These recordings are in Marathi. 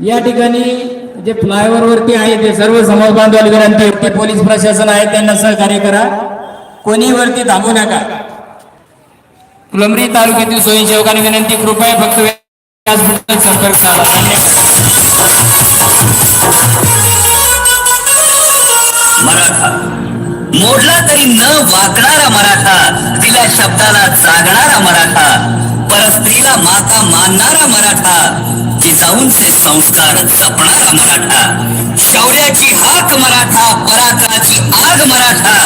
या ठिकाणी जे फ्लायओव्हर वरती आहे ते सर्व समाज बांधवाला विनंती पोलीस प्रशासन आहे त्यांना सहकार्य करा. कोणी वरती थांबू नका. फुलंब्री तालुक्यातील स्वयंसेवकांनी विनंती कृपया फक्त व्यासपीठात संपर्क साधा. मराठा. मोडला तरी न वाकणारा मराठा दिल्या शब्दाला जागणारा मराठा परस्त्रीला माता मानणारा मराठा साऊंचे संस्कार जपणारा मराठा. शौर्याची हाक मराठा पराक्रमाची आग मराठा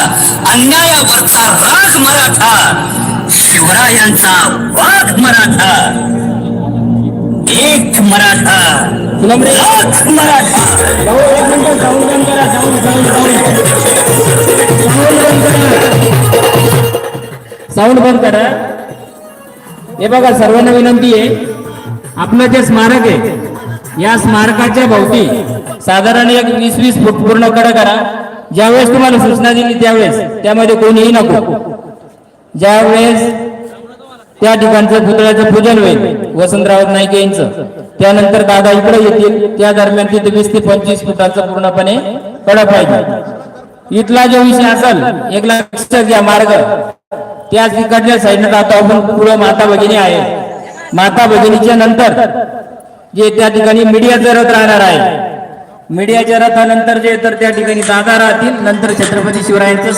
अन्यायावरचा राग मराठा शिवरायांचा वाघ मराठा एक मराठा फुलंब्री लाख मराठा. भाऊ, बंद करा. हे बघा सर्वांना विनंती आहे. आपलं जे स्मारक आहे या स्मारकाच्या भोवती साधारण एक वीस वीस फूट पूर्ण कडा करा. ज्यावेळेस तुम्हाला सूचना दिली त्यावेळेस त्यामध्ये कोणीही नको. ज्यावेळेस त्या ठिकाणचं पुतळ्याचं पूजन होईल वसंतराव नाईक यांचं त्यानंतर दादा इकडे येतील. त्या दरम्यान तिथे वीस ते पंचवीस फुटाचं पूर्णपणे कडा पाहिजे. इथला जो विषय असेल एक लक्षात घ्या मार्ग. त्याच तिकडच्या साईडनं आता आपण पुढे माता भगिनी आहे माता भगिनीच्या नंतर जे त्या ठिकाणी मीडियाचं रथ राहणार आहे. मीडियाच्या रथानंतर जे तर त्या ठिकाणी दादा राहतील नंतर छत्रपती शिवरायांचं